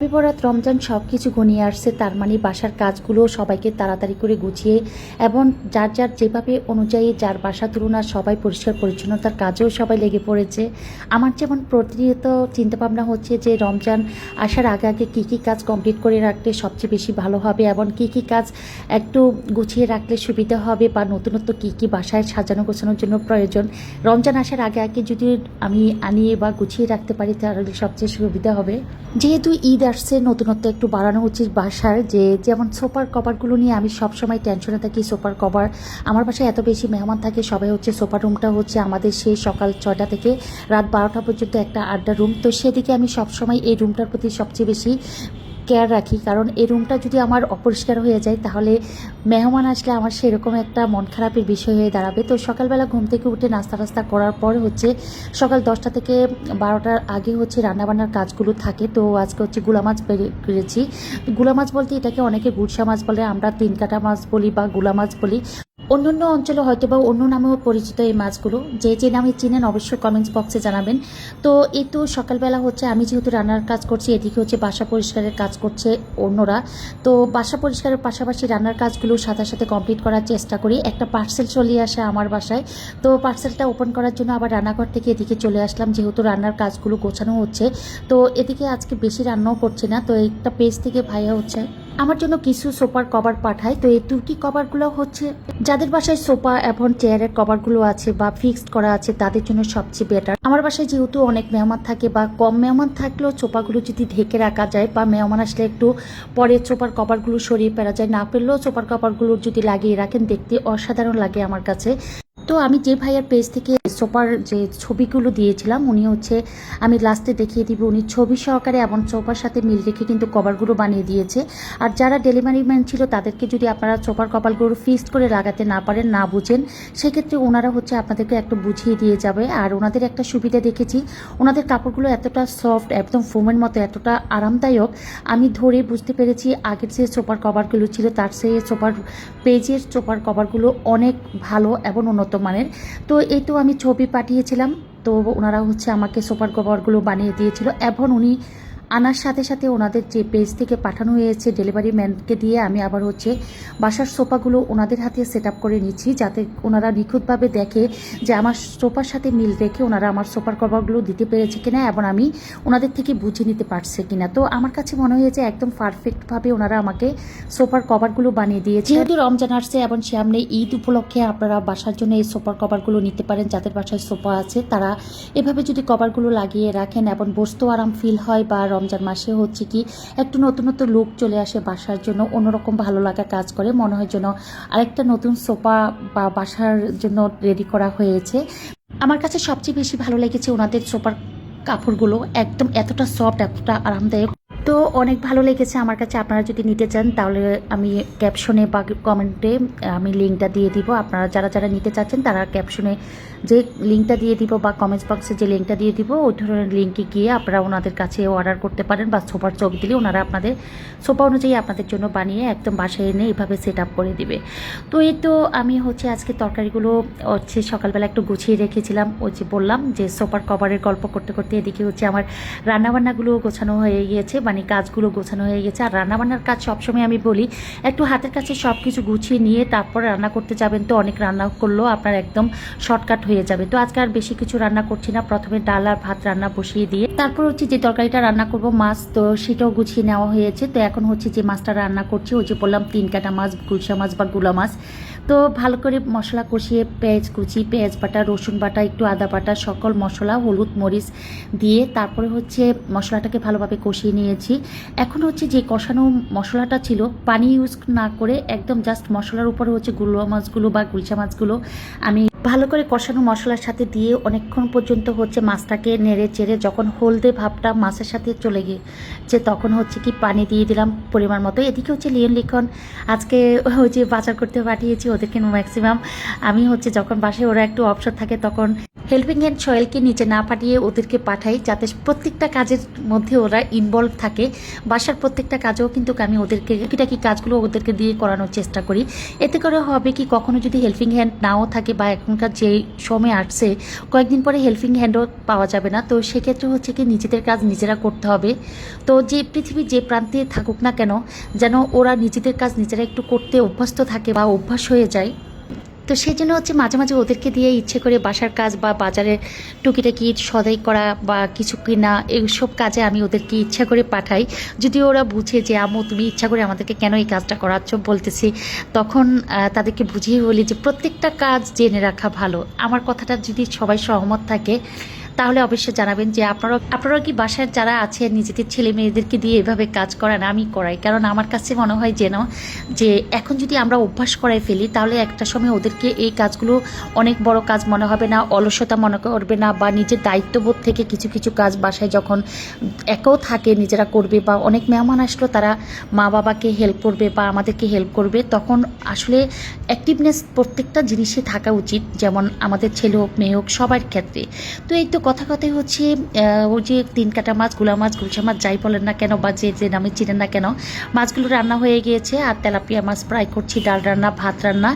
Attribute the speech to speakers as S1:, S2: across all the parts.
S1: বিপরাত রমজান সব কিছু ঘনিয়ে আসছে, তার মানে বাসার কাজগুলো সবাইকে তাড়াতাড়ি করে গুছিয়ে এবং যার যার যেভাবে অনুযায়ী যার বাসা তুলনা সবাই পরিষ্কার পরিচ্ছন্নতার কাজেও সবাই লেগে পড়েছে। আমার যেমন প্রতিনিয়ত চিন্তাভাবনা হচ্ছে যে রমজান আসার আগে আগে কী কী কাজ কমপ্লিট করে রাখলে সবচেয়ে বেশি ভালো হবে এবং কী কী কাজ একটু গুছিয়ে রাখলে সুবিধা হবে বা নতুনত্ব কী কী বাসায় সাজানো গোছানোর জন্য প্রয়োজন। রমজান আসার আগে আগে যদি আমি আনিয়ে বা গুছিয়ে রাখতে পারি তাহলে সবচেয়ে সুবিধা হবে। যেহেতু ঈদ আসছে, নতুনত্ব একটু বাড়ানো উচিত বাসার যে, যেমন সোফার কভারগুলো নিয়ে আমি সবসময় টেনশনে থাকি, সোফার কভার। আমার বাসায় এত বেশি মেহমান থাকে, সবাই হচ্ছে সোফার রুমটা হচ্ছে আমাদের সেই সকাল ছয়টা থেকে রাত বারোটা পর্যন্ত একটা আড্ডা রুম। তো সেদিকে আমি সবসময় এই রুমটার প্রতি সবচেয়ে বেশি কেয়ার রাখি। কারণ এই রুমটা যদি আমার অপরিষ্কার হয়ে যায়, তাহলে মেহমান আসলে আমার সেরকম একটা মন খারাপের বিষয় হয়ে দাঁড়াবে। তো সকালবেলা ঘুম থেকে উঠে নাস্তা টাস্তা করার পর হচ্ছে সকাল দশটা থেকে বারোটার আগে হচ্ছে রান্নাবান্নার কাজগুলো থাকে। তো আজকে হচ্ছে গুলা মাছ করেছি গুলা মাছ বলতে এটাকে অনেকে গুলশা মাছ বলে, আমরা তিন কাটা মাছ বলি বা গুলা মাছ বলি। অন্যান্য অঞ্চলে হয়তো বা অন্য নামেও পরিচিত এই মাছগুলো। যে যে নামে চিনেন অবশ্যই কমেন্টস বক্সে জানাবেন। তো এই তো সকালবেলা হচ্ছে, আমি যেহেতু রান্নার কাজ করছি, এদিকে হচ্ছে বাসা পরিষ্কারের কাজ করছে অন্যরা। তো বাসা পরিষ্কারের পাশাপাশি রান্নার কাজগুলো সাথে সাথে কমপ্লিট করার চেষ্টা করি। একটা পার্সেল চলে আসে আমার বাসায়। তো পার্সেলটা ওপেন করার জন্য আবার রান্নাঘর থেকে এদিকে চলে আসলাম, যেহেতু রান্নার কাজগুলো গোছানো হচ্ছে। তো এদিকে আজকে বেশি রান্নাও করছি না। তো একটা পেজ থেকে ভাইয়া হচ্ছে আমার জন্য কিছু সোফার কভার পাঠায়, তো এই তুর্কি কভারগুলো হচ্ছে যাদের বাসায় সোফা এবং চেয়ারের কভারগুলো আছে বা ফিক্সড করা আছে, তাদের জন্য সবচেয়ে বেটার আমার বাসায় যেহেতু অনেক মেহমান থাকে বা কম মেহমান থাকলেও সোফাগুলো যদি ঢেকে রাখা যায় বা মেহমান আসলে একটু পরে সোফার কভারগুলো সরিয়ে ফেলা যায়, না পেলেও সোফার কভারগুলো যদি লাগিয়ে রাখেন, দেখতে অসাধারণ লাগে আমার কাছে। তো আমি যে ভাইয়ার পেজ থেকে সোপার যে ছবিগুলো দিয়েছিলাম, উনি হচ্ছে, আমি লাস্টে দেখিয়ে দিব, উনি ছবি সহকারে এবং সোপার সাথে মিল রেখে কিন্তু কভারগুলো বানিয়ে দিয়েছে। আর যারা ডেলিভারি ম্যান ছিল, তাদেরকে যদি আপনারা সোপার কভারগুলো ফিক্সড করে লাগাতে না পারেন, না বুঝেন, সেক্ষেত্রে ওনারা হচ্ছে আপনাদেরকে একটু বুঝিয়ে দিয়ে যাবে। আর ওনাদের একটা সুবিধা দেখেছি ওনাদের কাপড়গুলো এতটা সফট একদম ফোমের মতো, এতটা আরামদায়ক, আমি ধরে বুঝতে পেরেছি আগের যে সোপার কভারগুলো ছিল, তার সেই সোপার পেজের সোপার কভারগুলো অনেক ভালো এবং উন্নত মানের তো এই তো আমি ছবি পাঠিয়েছিলাম। তো ওনারা হচ্ছে আমাকে সোফার কভারগুলো বানিয়ে দিয়েছিল। এখন উনি আনার সাথে সাথে ওনাদের যে পেজ থেকে পাঠানো হয়েছে ডেলিভারি ম্যানকে দিয়ে আমি আবার হচ্ছে বাসার সোফাগুলো ওনাদের হাতে সেট করে নিচ্ছি যাতে ওনারা নিখুঁতভাবে দেখে যে আমার সোফার সাথে মিল রেখে ওনারা আমার সোফার কভারগুলো দিতে পেরেছে কিনা এবং আমি ওনাদের থেকে বুঝে নিতে পারছে কিনা। তো আমার কাছে মনে হয়েছে একদম পারফেক্টভাবে ওনারা আমাকে সোফার কভারগুলো বানিয়ে দিয়েছে। যেহেতু রমজান আসছে এবং সামনে ঈদ উপলক্ষে আপনারা বাসার জন্য এই সোফার কভারগুলো নিতে পারেন, যাদের বাসায় সোফা আছে, তারা এভাবে যদি কভারগুলো লাগিয়ে রাখেন এবং বসতেও আরাম ফিল হয় বা রমজান মাসে হচ্ছে কি একটু নতুন নতুন লুক চলে আসে বাসার জন্য, অন্যরকম ভালো লাগা কাজ করে। মনে হয় যেন আরেকটা নতুন সোফা বা বাসার জন্য রেডি করা হয়েছে। আমার কাছে সবচেয়ে বেশি ভালো লেগেছে ওনাদের সোফার কাপড়গুলো। একদম এতটা সফট এতটা আরামদায়ক। তো অনেক ভালো লেগেছে আমার কাছে। আপনারা যদি নিতে চান, তাহলে আমি ক্যাপশনে বা কমেন্টে আমি লিঙ্কটা দিয়ে দিব। আপনারা যারা যারা নিতে চাচ্ছেন, তারা ক্যাপশনে যে লিঙ্কটা দিয়ে দিব বা কমেন্টস বক্সে যে লিঙ্কটা দিয়ে দিব, ওই ধরনের লিঙ্কে গিয়ে আপনারা ওনাদের কাছে অর্ডার করতে পারেন বা সোফার চোখ দিলে ওনারা আপনাদের, সোফা অনুযায়ী আপনাদের জন্য বানিয়ে একদম বাসায় এনে এইভাবে সেট আপ করে দিবে। তো এই তো আমি হচ্ছে আজকে তরকারিগুলো হচ্ছে সকালবেলা একটু গুছিয়ে রেখেছিলাম। ওই যে বললাম যে সোফার কভারের গল্প করতে করতে এদিকে হচ্ছে আমার রান্নাবান্নাগুলো গোছানো হয়ে গিয়েছে। মানে কাজগুলো গোছানো হয়ে গেছে। আর রান্নাবান্নার কাজ সবসময় আমি বলি, একটু হাতের কাছে সব কিছু গুছিয়ে নিয়ে তারপর রান্না করতে যাবেন তো অনেক রান্না করলেও আপনার একদম শর্টকাট হয়ে যাবে। তো আজকে আর বেশি কিছু রান্না করছি না, প্রথমে ডাল আর ভাত রান্না বসিয়ে দিয়ে। তারপর হচ্ছে যে তরকারিটা রান্না করব, মাছ তো সেটাও গুছিয়ে নেওয়া হয়েছে। তো এখন হচ্ছে যে মাছটা রান্না করছি, ওই যে বললাম তিন কাটা মাছ, গুলশা মাছ বা গুলা মাছ। তো ভালো করে মশলা কষিয়ে পেঁয়াজ কুচি, পেঁয়াজ বাটা, রসুন বাটা, একটু আদা বাটা, সকল মশলা, হলুদ মরিচ দিয়ে তারপরে হচ্ছে মশলাটাকে ভালোভাবে কষিয়ে নিয়েছি। এখন হচ্ছে যে কষানো মশলাটা ছিল, পানি ইউজ না করে একদম জাস্ট মশলার উপরে হচ্ছে গুলো মাছগুলো বা গুলশা মাছগুলো আমি ভালো করে কষানো মশলার সাথে দিয়ে অনেকক্ষণ পর্যন্ত হচ্ছে মাছটাকে নেড়ে চেড়ে যখন হলদে ভাবটা মাছের সাথে চলে গিয়ে যে তখন হচ্ছে কি পানি দিয়ে দিলাম পরিমাণ মতো। এদিকে হচ্ছে লিয়ন লিখন আজকে ওই যে বাজার করতে পাঠিয়েছি ওদেরকে ম্যাক্সিমাম আমি হচ্ছে যখন বাসায় ওরা একটু অবসর থাকে তখন হেল্পিং হ্যান্ড সয়েলকে নিচে না পাঠিয়ে ওদেরকে পাঠাই যাতে প্রত্যেকটা কাজের মধ্যে ওরা ইনভলভ থাকে। বাসার প্রত্যেকটা কাজেও কিন্তু আমি ওদেরকে টুকিটাকি কাজগুলো ওদেরকে দিয়ে করানোর চেষ্টা করি। এতে করে হবে কি কখনো যদি হেল্পিং হ্যান্ড নাও থাকে বা এখনকার যে সময় আসছে, কয়েকদিন পরে হেল্পিং হ্যান্ডও পাওয়া যাবে না। তো সেক্ষেত্রে হচ্ছে কি নিজেদের কাজ নিজেরা করতে হবে। তো যে পৃথিবীর যে প্রান্তে থাকুক না কেন, যেন ওরা নিজেদের কাজ নিজেরা একটু করতে অভ্যস্ত থাকে বা অভ্যাস হয়ে যায়। তো সেই জন্য হচ্ছে মাঝে মাঝে ওদেরকে দিয়ে ইচ্ছে করে বাসার কাজ বা বাজারের টুকিটাকি সদাই করা বা কিছু কিনা এইসব কাজে আমি ওদেরকে ইচ্ছা করে পাঠাই। যদি ওরা বুঝে যে, আমু, তুমি ইচ্ছা করে আমাদেরকে কেন এই কাজটা করাচ্ছ? বলতেছি, তখন তাদেরকে বুঝিয়ে বলি যে, প্রত্যেকটা কাজ জেনে রাখা ভালো। আমার কথাটা যদি সবাই সহমত থাকে তাহলে অবশ্যই জানাবেন যে আপনারা আপনারা কি বাসার যারা আছে, নিজেদের ছেলে মেয়েদেরকে দিয়ে এভাবে কাজ করান, আমি করাই। কারণ আমার কাছে মনে হয় যেন, যে এখন যদি আমরা অভ্যাস করাই ফেলি, তাহলে একটা সময় ওদেরকে এই কাজগুলো অনেক বড় কাজ মনে হবে না, অলসতা মনে করবে না, বা নিজের দায়িত্ববোধ থেকে কিছু কিছু কাজ বাসায় যখন একাও থাকে, নিজেরা করবে, বা অনেক মেহমান আসলো, তারা মা বাবাকে হেল্প করবে, বা আমাদেরকে হেল্প করবে, তখন আসলে অ্যাক্টিভনেস প্রত্যেকটা জিনিসে থাকা উচিত, যেমন আমাদের ছেলে হোক, মেয়ে হোক, সবার ক্ষেত্রে। তো এই তো কথা কথাই হচ্ছে ওই যে তিন কাটা মাছ, গুলা মাছ, গুলশা মাছ, যাই বলেন না কেন বা যে যে নামে চিনেন না কেন, মাছগুলো রান্না হয়ে গিয়েছে আর তেলাপিয়া মাছ ফ্রাই করছি, ডাল রান্না, ভাত রান্না।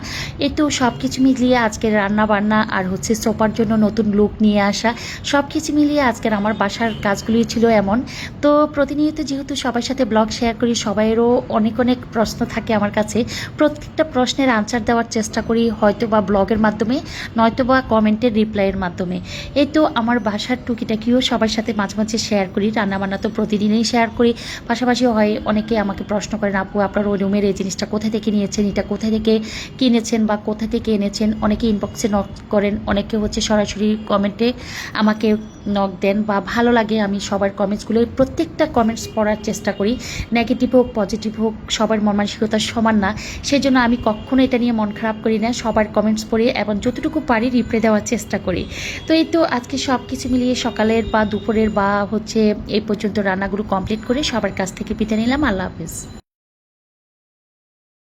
S1: এই তো সব কিছু মিলিয়ে আজকের রান্না বান্না আর হচ্ছে সোপার জন্য নতুন লুক নিয়ে আসা সব কিছু মিলিয়ে আজকের আমার বাসার কাজগুলোই ছিল এমন। তো প্রতিনিয়ত যেহেতু সবার সাথে ব্লগ শেয়ার করি, সবাইয়েরও অনেক অনেক প্রশ্ন থাকে আমার কাছে। প্রত্যেকটা প্রশ্নের আনসার দেওয়ার চেষ্টা করি হয়তো বা ব্লগের মাধ্যমে নয়তো বা কমেন্টের রিপ্লাইয়ের মাধ্যমে। এই তো আমার বাসার টুকিটাকিও সবার সাথে মাঝে মাঝে শেয়ার করি, রান্নাবান্না তো প্রতিদিনই শেয়ার করি। পাশাপাশি হয় অনেকে আমাকে প্রশ্ন করেন, আপু, আপনার ওই রুমের এই জিনিসটা কোথা থেকে নিয়েছেন? এটা কোথা থেকে কিনেছেন বা কোথা থেকে এনেছেন? অনেকে ইনবক্সে নক করেন, অনেকে হচ্ছে সরাসরি কমেন্টে আমাকে নক দেন বা ভালো লাগে, আমি সবার কমেন্টসগুলো প্রত্যেকটা কমেন্টস পড়ার চেষ্টা করি। নেগেটিভ হোক পজিটিভ হোক, সবার মন মানসিকতা সমান না। সেই জন্য আমি কখনো এটা নিয়ে মন খারাপ করি না, সবার কমেন্টস পড়ি এবং যতটুকু পারি রিপ্লাই দেওয়ার চেষ্টা করি। তো এই তো আজকে সব কিছু মিলিয়ে সকালের বা দুপুরের বা হচ্ছে এই পর্যন্ত রান্নাগুলো কমপ্লিট করে সবার কাছ থেকে পিতে নিলাম। আল্লাহ হাফিজ।